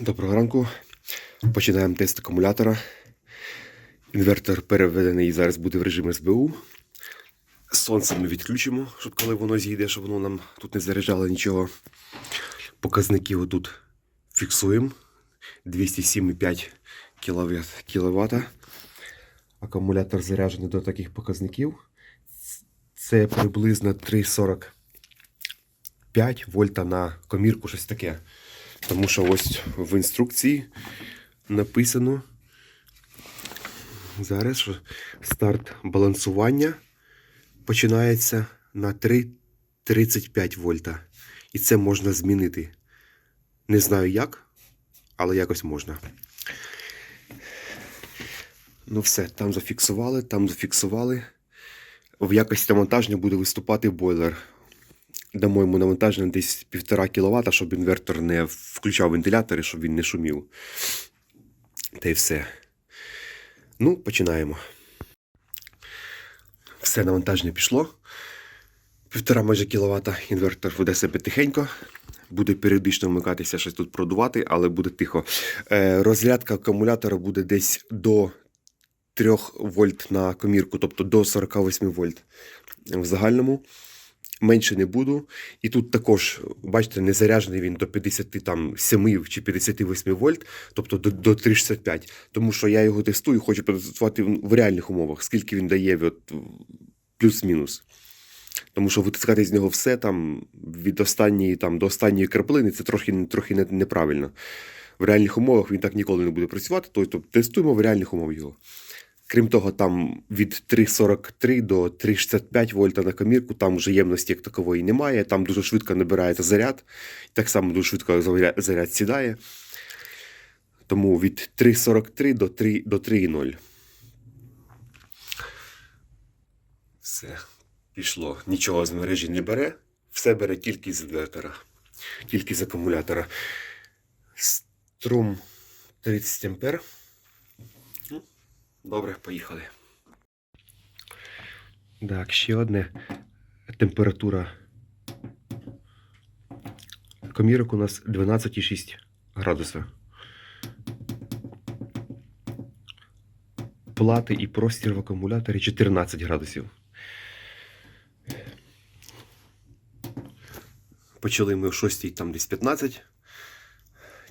Доброго ранку. Починаємо тест акумулятора. Інвертор переведений зараз буде в режим СБУ. Сонце ми відключимо, щоб коли воно зійде, щоб воно нам тут не заряджало нічого. Показники отут фіксуємо. 207,5 кВт. кВт. Акумулятор заряджений до таких показників. Це приблизно 3,45 вольта на комірку, щось таке. Тому що ось в інструкції написано зараз, що старт балансування починається на 3,35 вольта. І це можна змінити. Не знаю як, але якось можна. Ну все, там зафіксували, там зафіксували. В якості навантаження буде виступати бойлер. Дамо йому навантаження десь 1,5 кВт, щоб інвертор не включав вентилятори, щоб він не шумів. Та й все. Ну, починаємо. Все навантаження пішло. Півтора майже кіловата інвертор веде себе тихенько. Буде періодично вмикатися щось тут продувати, але буде тихо. Е, розрядка акумулятора буде десь до 3 вольт на комірку, тобто до 48 вольт в загальному менше не буду. І тут також, бачите, не заряджений він до 57 чи 58 вольт, тобто до, до 365. Тому що я його тестую, хочу протестувати в реальних умовах, скільки він дає от, плюс-мінус. Тому що витискати з нього все там від останньої там, до останньої краплини це трохи, трохи не- неправильно. В реальних умовах він так ніколи не буде працювати, тобто тестуємо в реальних умовах його. Крім того, там від 3,43 до 3,65 вольта на комірку, там вже ємності як такової немає, там дуже швидко набирається заряд, так само дуже швидко заряд сідає. Тому від 3,43 до 3 до 3,0. Все, пішло. Нічого з мережі не бере, все бере тільки з інвертора, тільки з акумулятора. Струм 30 ампер. Добре, поїхали. Так, ще одне. Температура. Комірок у нас 12,6 градуса. Плати і простір в акумуляторі 14 градусів. Почали ми о 6, там десь 15.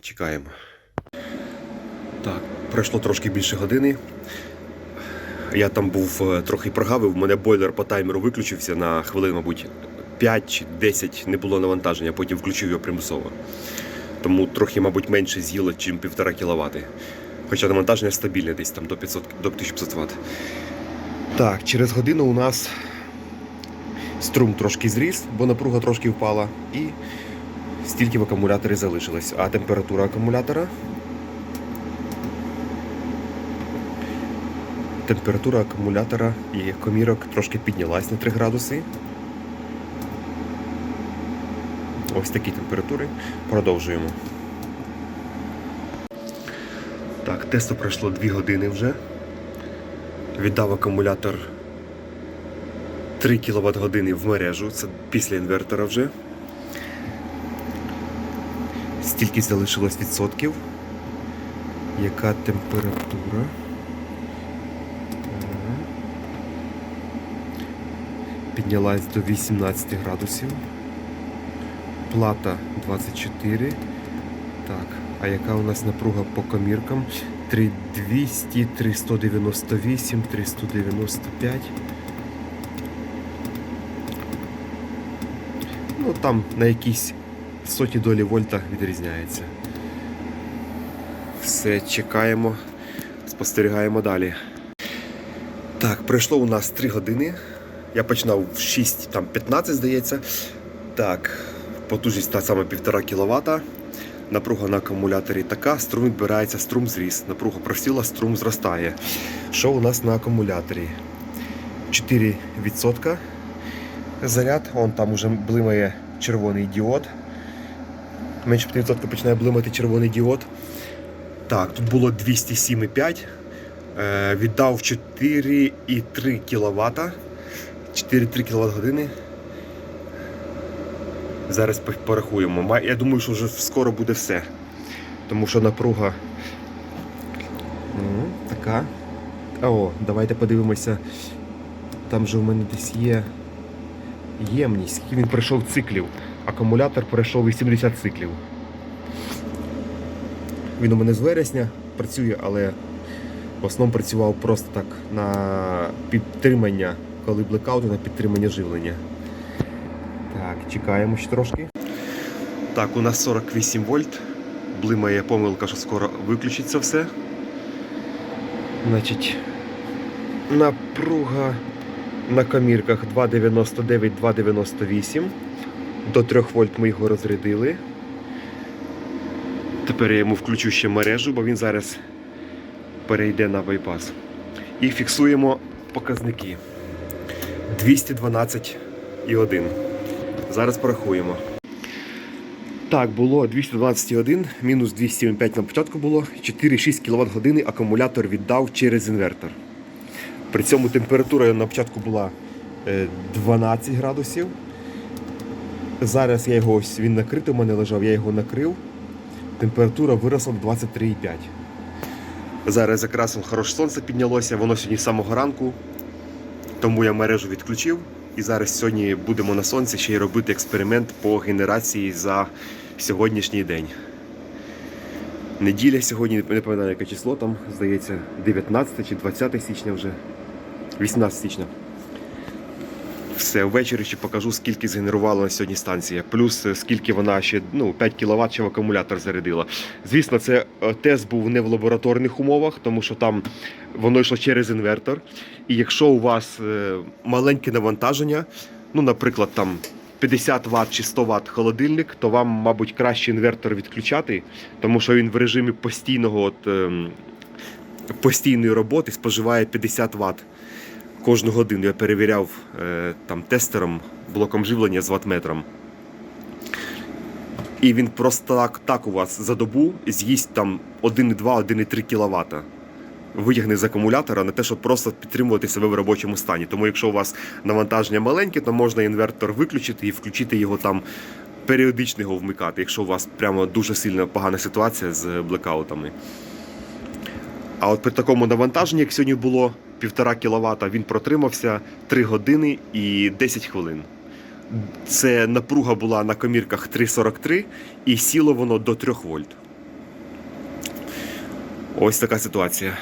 Чекаємо. Пройшло трошки більше години. Я там був е, трохи прогавив, у мене бойлер по таймеру виключився на хвилин, мабуть, 5 чи 10 не було навантаження, потім включив його примусово. Тому трохи, мабуть, менше з'їло, ніж 1,5 кВт. Хоча навантаження стабільне десь там до 500, до 1500 Вт. Так, через годину у нас струм трошки зріс, бо напруга трошки впала, і стільки в акумуляторі залишилось. А температура акумулятора Температура акумулятора і комірок трошки піднялась на 3 градуси. Ось такі температури. Продовжуємо. Так, тесту пройшло 2 години вже. Віддав акумулятор 3 кВт години в мережу. Це після інвертора вже. Стільки залишилось відсотків. Яка температура? Піднялась до 18 градусів. Плата 24. Так, а яка у нас напруга по коміркам? 3200, 398, 395. Ну, там на якісь сотні долі вольта відрізняється. Все, чекаємо, спостерігаємо далі. Так, пройшло у нас 3 години. Я починав в 6, там 15, здається. Так, потужність та саме 1,5 кВт. Напруга на акумуляторі така, струм відбирається, струм зріс. Напруга просіла, струм зростає. Що у нас на акумуляторі? 4% заряд. Он там уже блимає червоний діод. Менше 5% починає блимати червоний діод. Так, тут було 207,5. Е, віддав 4,3 кВт. 4-3 кВт години. Зараз порахуємо. Я думаю, що вже скоро буде все. тому що напруга м, така. О, давайте подивимося. Там же у мене десь є ємність, скільки він пройшов циклів. Акумулятор пройшов 80 циклів. Він у мене з вересня працює, але в основному працював просто так на підтримання, коли блекаути, на підтримання живлення. Так, чекаємо ще трошки. Так, у нас 48 вольт. Блимає помилка, що скоро виключиться все. Значить, напруга на комірках 2,99, 2,98. До 3 вольт ми його розрядили. Тепер я йому включу ще мережу, бо він зараз перейде на байпас. І фіксуємо показники. 212,1. Зараз порахуємо. Так, було 212,1, мінус 207,5 на початку було, 4,6 кВт години акумулятор віддав через інвертор. При цьому температура на початку була е, 12 градусів. Зараз я його ось він накритий, у мене лежав, я його накрив. Температура виросла до 23,5. Зараз якраз хороше сонце піднялося, воно сьогодні з самого ранку, тому я мережу відключив. І зараз сьогодні будемо на сонці ще й робити експеримент по генерації за сьогоднішній день. Неділя сьогодні, не пам'ятаю, яке число там, здається, 19 чи 20 січня вже. 18 січня. Все, ввечері ще покажу, скільки згенерувала на сьогодні станція. Плюс е, скільки вона ще ну, 5 кВт ще в акумулятор зарядила. Звісно, це е, тест був не в лабораторних умовах, тому що там воно йшло через інвертор. І якщо у вас е, маленьке навантаження, ну, наприклад, там 50 Вт чи 100 Вт холодильник, то вам, мабуть, краще інвертор відключати, тому що він в режимі постійного от, ем, постійної роботи споживає 50 Вт кожну годину. Я перевіряв е, там тестером, блоком живлення з ватметром. І він просто так, так у вас за добу з'їсть там 1,2-1,3 кВт. Витягне з акумулятора на те, щоб просто підтримувати себе в робочому стані. Тому якщо у вас навантаження маленьке, то можна інвертор виключити і включити його там періодично його вмикати, якщо у вас прямо дуже сильно погана ситуація з блекаутами. А от при такому навантаженні, як сьогодні було 1,5 кВт, він протримався 3 години і 10 хвилин. Це напруга була на комірках 3,43 і сіло воно до 3 вольт. Ось така ситуація.